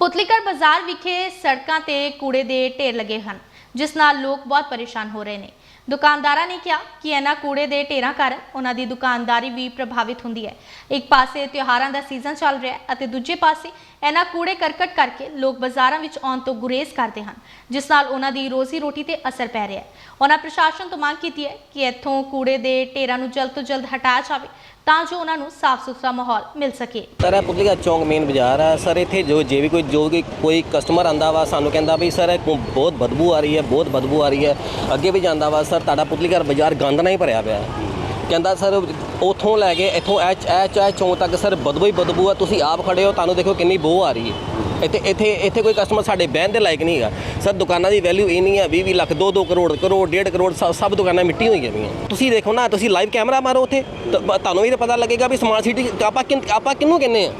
ਪੁਤਲੀਕਰ ਬਾਜ਼ਾਰ ਵਿਖੇ ਸੜਕਾਂ ਤੇ ਕੂੜੇ ਦੇ ਢੇਰ ਲੱਗੇ ਹਨ, ਜਿਸ ਨਾਲ ਲੋਕ ਬਹੁਤ ਪਰੇਸ਼ਾਨ ਹੋ ਰਹੇ ਨੇ। ਦੁਕਾਨਦਾਰਾਂ ਨੇ ਕਿਹਾ ਕਿ ਇਹਨਾਂ ਕੂੜੇ ਦੇ ਢੇਰਾਂ ਕਾਰਨ ਉਹਨਾਂ ਦੀ ਦੁਕਾਨਦਾਰੀ ਵੀ ਪ੍ਰਭਾਵਿਤ ਹੁੰਦੀ ਹੈ। ਇੱਕ ਪਾਸੇ ਤਿਉਹਾਰਾਂ ਦਾ ਸੀਜ਼ਨ ਚੱਲ ਰਿਹਾ ਹੈ ਅਤੇ ਦੂਜੇ ਪਾਸੇ ਇਹਨਾਂ ਕੂੜੇ ਕਰਕਟ ਕਰਕੇ ਲੋਕ ਬਾਜ਼ਾਰਾਂ ਵਿੱਚ ਆਉਣ ਤੋਂ ਗੁਰੇਜ਼ ਕਰਦੇ ਹਨ, ਜਿਸ ਨਾਲ ਉਹਨਾਂ ਦੀ ਰੋਜ਼ੀ ਰੋਟੀ ਤੇ ਅਸਰ ਪੈ ਰਿਹਾ ਹੈ। ਉਹਨਾਂ ਪ੍ਰਸ਼ਾਸਨ ਤੋਂ ਮੰਗ ਕੀਤੀ ਹੈ ਕਿ ਇੱਥੋਂ ਕੂੜੇ ਦੇ ਢੇਰਾਂ ਨੂੰ ਜਲਦ ਤੋਂ ਜਲਦ ਹਟਾਇਆ ਜਾਵੇ, ਤਾਂ ਜੋ ਉਹਨਾਂ ਨੂੰ ਸਾਫ਼ ਸੁਥਰਾ ਮਾਹੌਲ ਮਿਲ ਸਕੇ। ਸਰ, ਇਹ ਪੁਤਲੀਆ ਚੌਂਕ ਮੇਨ ਬਾਜ਼ਾਰ ਆ। ਸਰ, ਇੱਥੇ ਜੋ ਜੇ ਵੀ ਕੋਈ, ਜੋ ਵੀ ਕੋਈ ਕਸਟਮਰ ਆਂਦਾ ਵਾ, ਸਾਨੂੰ ਕਹਿੰਦਾ ਵੀ, ਸਰ ਬਹੁਤ ਬਦਬੂ ਆ ਰਹੀ ਹੈ, ਬਹੁਤ ਬਦਬੂ ਆ ਰਹੀ ਹੈ। ਅੱਗੇ ਵੀ ਜਾਂਦਾ ਵਾ, ਸਰ, ਤੁਹਾਡਾ ਪੁਤਲੀਘਰ ਬਾਜ਼ਾਰ ਗੰਦ ਨਾਲ ਹੀ ਭਰਿਆ ਪਿਆ ਹੈ। ਕਹਿੰਦਾ, ਸਰ, ਉਥੋਂ ਲੈ ਕੇ ਇੱਥੋਂ ਐਚ ਐਚ ਐਚ ਚੌਂਕ ਤੱਕ ਸਰ ਬਦਬੂ ਹੀ ਬਦਬੂ ਆ। ਤੁਸੀਂ ਆਪ ਖੜੇ ਹੋ, ਤੁਹਾਨੂੰ ਦੇਖੋ ਕਿੰਨੀ ਬੋ ਆ ਰਹੀ ਹੈ। ਇੱਥੇ ਇੱਥੇ ਇੱਥੇ ਕੋਈ ਕਸਟਮਰ ਸਾਡੇ ਬਹਿਣ ਦੇ ਲਾਇਕ ਨਹੀਂ ਹੈਗਾ। ਸਰ, ਦੁਕਾਨਾਂ ਦੀ ਵੈਲਿਊ ਇੰਨੀ ਨਹੀਂ ਹੈ 20 20 ਲੱਖ 2 2 ਕਰੋੜ ਕਰੋੜ 1.5 ਕਰੋੜ, ਸਭ ਸਭ ਦੁਕਾਨਾਂ ਮਿੱਟੀ ਹੋਈਆਂ ਗਈਆਂ ਤੁਸੀਂ ਦੇਖੋ ਨਾ, ਤੁਸੀਂ ਲਾਈਵ ਕੈਮਰਾ ਮਾਰੋ ਉੱਥੇ। ਤੁਹਾਨੂੰ ਵੀ ਤਾਂ ਪਤਾ ਲੱਗੇਗਾ ਵੀ ਸਮਾਰਟ ਸਿਟੀ ਆਪਾਂ ਕਿਨ- ਆਪਾਂ ਕਿਹਨੂੰ ਕਹਿੰਦੇ ਆ?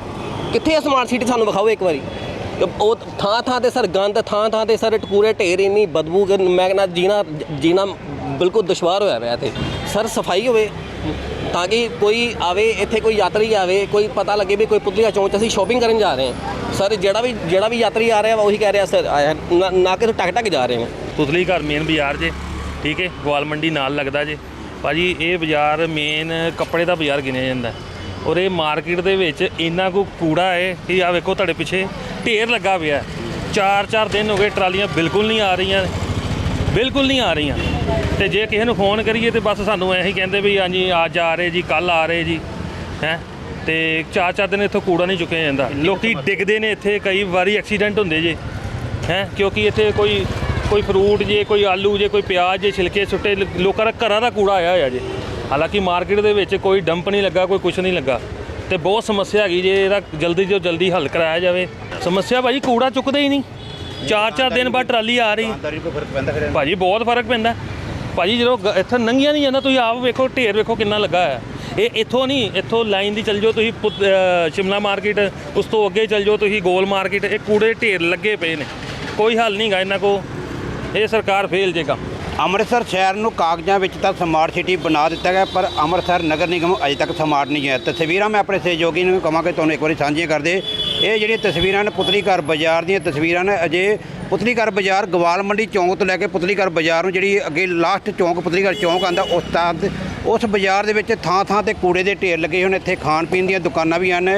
ਕਿੱਥੇ ਆ ਸਮਾਰਟ ਸਿਟੀ ਸਾਨੂੰ ਵਿਖਾਓ ਇੱਕ ਵਾਰੀ। ਉਹ ਥਾਂ ਥਾਂ ਤੇ ਸਰ ਗੰਦ, ਥਾਂ ਥਾਂ ਤੇ ਸਰ ਟਕੂਰੇ ਢੇਰ ਇੰਨੀ ਬਦਬੂ ਮੈਂ ਕਹਿੰਦਾ ਜੀਣਾ ਜੀਣਾ ਬਿਲਕੁਲ ਦੁਸ਼ਵਾਰ ਹੋਇਆ ਪਿਆ ਇੱਥੇ। ਸਰ ਸਫ਼ਾਈ ਹੋਵੇ, ਤਾਂ ਕਿ ਕੋਈ ਆਵੇ, ਇੱਥੇ ਕੋਈ ਯਾਤਰੀ ਆਵੇ, ਕੋਈ ਪਤਾ ਲੱਗੇ ਵੀ ਕੋਈ ਪੁਤਲੀਆ ਚੌਂਕ 'ਚ ਅਸੀਂ ਸ਼ਾਪਿੰਗ ਕਰਨ ਜਾ ਰਹੇ ਹਾਂ। ਸਰ ਜਿਹੜਾ ਵੀ ਜਿਹੜਾ ਵੀ ਯਾਤਰੀ ਆ ਰਿਹਾ ਵਾ, ਉਹੀ ਕਹਿ ਰਿਹਾ ਸਰ, ਆਇਆ, ਨਾ- ਨਾ ਕਿ ਟਕ ਟਕ ਜਾ ਰਹੇ ਨੇ। ਪੁਤਲੀ ਘਰ ਮੇਨ ਬਾਜ਼ਾਰ ਜੇ, ਠੀਕ ਹੈ, ਗਵਾਲ ਮੰਡੀ ਨਾਲ ਲੱਗਦਾ ਜੇ। ਭਾਜੀ, ਇਹ ਬਾਜ਼ਾਰ ਮੇਨ ਕੱਪੜੇ ਦਾ ਬਾਜ਼ਾਰ ਗਿਣਿਆ ਜਾਂਦਾ। ਹੈ। ਔਰ ਇਹ ਮਾਰਕੀਟ ਦੇ ਵਿੱਚ ਇੰਨਾ ਕੁ ਕੂੜਾ ਹੈ ਕਿ ਆ ਵੇਖੋ ਤੁਹਾਡੇ ਪਿੱਛੇ। ਢੇਰ ਲੱਗਾ ਪਿਆ। ਚਾਰ ਚਾਰ ਦਿਨ ਹੋ ਗਏ ਟਰਾਲੀਆਂ ਬਿਲਕੁਲ ਨਹੀਂ ਆ ਰਹੀਆਂ। ਬਿਲਕੁਲ ਨਹੀਂ ਆ ਰਹੀਆਂ। ਤੇ ਜੇ ਕਿਸੇ ਨੂੰ ਫੋਨ ਕਰੀਏ ਤੇ ਬਸ ਸਾਨੂੰ ਇਹੀ ਕਹਿੰਦੇ ਵੀ ਹਾਂਜੀ ਅੱਜ ਆ ਰਹੇ ਜੀ ਕੱਲ ਆ ਰਹੇ ਜੀ। ਹੈ? ਤੇ ਚਾਰ ਚਾਰ ਦਿਨ ਇੱਥੋਂ ਕੂੜਾ ਨਹੀਂ ਚੁੱਕਿਆ ਜਾਂਦਾ। ਲੋਕੀ ਡਿੱਗਦੇ ਨੇ ਇੱਥੇ ਕਈ ਵਾਰੀ ਐਕਸੀਡੈਂਟ ਹੁੰਦੇ ਜੇ। ਹੈ? ਕਿਉਂਕਿ ਇੱਥੇ ਕੋਈ ਕੋਈ ਫਰੂਟ ਜੇ ਕੋਈ ਆਲੂ ਜੇ ਕੋਈ ਪਿਆਜ਼ ਜੇ ਛਿਲਕੇ ਸੁੱਟੇ ਲੋਕਾਂ ਦਾ ਘਰਾਂ ਦਾ ਕੂੜਾ ਆਇਆ ਹੋਇਆ ਜੇ। ਹਾਲਾਂਕਿ ਮਾਰਕੀਟ ਦੇ ਵਿੱਚ ਕੋਈ ਡੰਪ ਨਹੀਂ ਲੱਗਾ ਕੋਈ ਕੁਝ ਨਹੀਂ ਲੱਗਾ। ਤੇ ਬਹੁਤ ਸਮੱਸਿਆ ਹੈਗੀ ਜੇ ਇਹਦਾ ਜਲਦੀ ਤੋਂ ਜਲਦੀ ਹੱਲ ਕਰਾਇਆ ਜਾਵੇ। ਸਮੱਸਿਆ ਭਾਜੀ ਕੂੜਾ ਚੁੱਕਦੇ ਹੀ ਨਹੀਂ। ਚਾਰ ਚਾਰ ਦਿਨ ਬਾਅਦ ਟਰਾਲੀ ਆ ਰਹੀ। ਦੁਕਾਨਦਾਰੀ ਕੋਈ ਫ਼ਰਕ ਪੈਂਦਾ ਫਿਰ ਭਾਜੀ ਬਹੁਤ ਫ਼ਰਕ ਪੈਂਦਾ। ਭਾਜੀ ਜਦੋਂ ਗ- ਇੱਥੇ ਨੰਗੀਆਂ ਨਹੀਂ ਜਾਂਦਾ, ਤੁਸੀਂ ਆਪ ਵੇਖੋ, ਢੇਰ ਵੇਖੋ ਕਿੰਨਾ ਲੱਗਾ ਹੈ ਇਹ ਇੱਥੋਂ ਨਹੀਂ, ਇੱਥੋਂ ਲਾਈਨ ਦੀ ਚੱਲ ਜਾਓ, ਤੁਸੀਂ ਪੁਤ- ਅਹ ਸ਼ਿਮਲਾ ਮਾਰਕੀਟ, ਉਸ ਤੋਂ ਅੱਗੇ ਚੱਲ ਜਾਓ, ਤੁਸੀਂ ਗੋਲ ਮਾਰਕੀਟ, ਇਹ ਕੂੜੇ ਢੇਰ ਲੱਗੇ ਪਏ ਨੇ। ਕੋਈ ਹੱਲ ਨਹੀਂਗਾ ਇਹਨਾਂ ਕੋ ਇਹ ਸਰਕਾਰ ਫੇਲ ਜੇਗਾ। ਅੰਮ੍ਰਿਤਸਰ ਸ਼ਹਿਰ ਨੂੰ ਕਾਗਜ਼ਾਂ ਵਿੱਚ ਤਾਂ ਸਮਾਰਟ ਸਿਟੀ ਬਣਾ ਦਿੱਤਾ ਗਿਆ, ਪਰ ਅੰਮ੍ਰਿਤਸਰ ਨਗਰ ਨਿਗਮ ਅਜੇ ਤੱਕ ਸਮਾਰਟ ਨਹੀਂ ਹੈ। ਤਸਵੀਰਾਂ ਮੈਂ ਆਪਣੇ ਸਹਿਯੋਗੀ ਨੂੰ ਕਹਾਂਗਾ, ਤੁਹਾਨੂੰ ਇੱਕ ਵਾਰੀ ਸਾਂਝੀਆਂ ਕਰਦੇ ਇਹ ਜਿਹੜੀਆਂ ਤਸਵੀਰਾਂ ਨੇ ਪੁਤਲੀ ਘਰ ਬਾਜ਼ਾਰ ਦੀਆਂ ਤਸਵੀਰਾਂ ਨੇ, ਅਜੇ ਪੁਤਲੀ ਘਰ ਬਾਜ਼ਾਰ ਗਵਾਲ ਮੰਡੀ ਚੌਂਕ ਤੋਂ ਲੈ ਕੇ ਪੁਤਲੀ ਘਰ ਬਾਜ਼ਾਰ ਨੂੰ ਜਿਹੜੀ ਅੱਗੇ ਲਾਸਟ ਚੌਂਕ, ਪੁਤਲੀ ਘਰ ਚੌਂਕ ਆਂਦਾ ਉਸ ਤੱਕ ਉਸ ਬਾਜ਼ਾਰ ਦੇ ਵਿੱਚ ਥਾਂ ਥਾਂ ਤੇ ਕੂੜੇ ਦੇ ਢੇਰ ਲੱਗੇ ਹੋਣ ਇੱਥੇ ਖਾਣ ਪੀਣ ਦੀਆਂ ਦੁਕਾਨਾਂ ਵੀ ਹਨ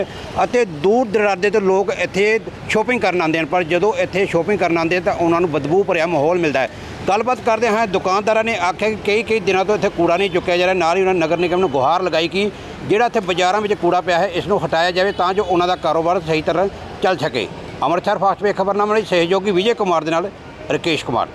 ਅਤੇ ਦੂਰ ਦਰਾਡੇ ਤੋਂ ਲੋਕ ਇੱਥੇ ਸ਼ੋਪਿੰਗ ਕਰਨ ਆਉਂਦੇ ਹਨ, ਪਰ ਜਦੋਂ ਇੱਥੇ ਸ਼ੋਪਿੰਗ ਕਰਨ ਆਉਂਦੇ ਤਾਂ ਉਹਨਾਂ ਨੂੰ ਬਦਬੂ ਭਰਿਆ ਮਾਹੌਲ ਮਿਲਦਾ ਹੈ। ਗੱਲਬਾਤ ਕਰਦੇ ਹਾਂ, ਦੁਕਾਨਦਾਰਾਂ ਨੇ ਆਖਿਆ ਕਿ ਕਈ ਕਈ ਦਿਨਾਂ ਤੋਂ ਇੱਥੇ ਕੂੜਾ ਨਹੀਂ ਚੁੱਕਿਆ ਜਾ ਰਿਹਾ, ਨਾਲ ਹੀ ਉਹਨਾਂ ਨਗਰ ਨਿਗਮ ਨੂੰ ਗੁਹਾਰ ਲਗਾਈ ਕਿ ਜਿਹੜਾ ਇੱਥੇ ਬਾਜ਼ਾਰਾਂ ਵਿੱਚ ਕੂੜਾ ਪਿਆ ਹੈ, ਇਸ ਨੂੰ ਹਟਾਇਆ ਜਾਵੇ ਤਾਂ ਜੋ ਉਹਨਾਂ ਦਾ ਕਾਰੋਬਾਰ ਸਹੀ ਤਰ੍ਹਾਂ ਚੱਲ ਸਕੇ। ਅੰਮ੍ਰਿਤਸਰ ਫਾਸਟ ਵੇ ਖਬਰਨਾਮਾ ਲਈ ਸਹਿਯੋਗੀ ਵਿਜੇ ਕੁਮਾਰ ਦੇ ਨਾਲ ਰਕੇਸ਼ ਕੁਮਾਰ।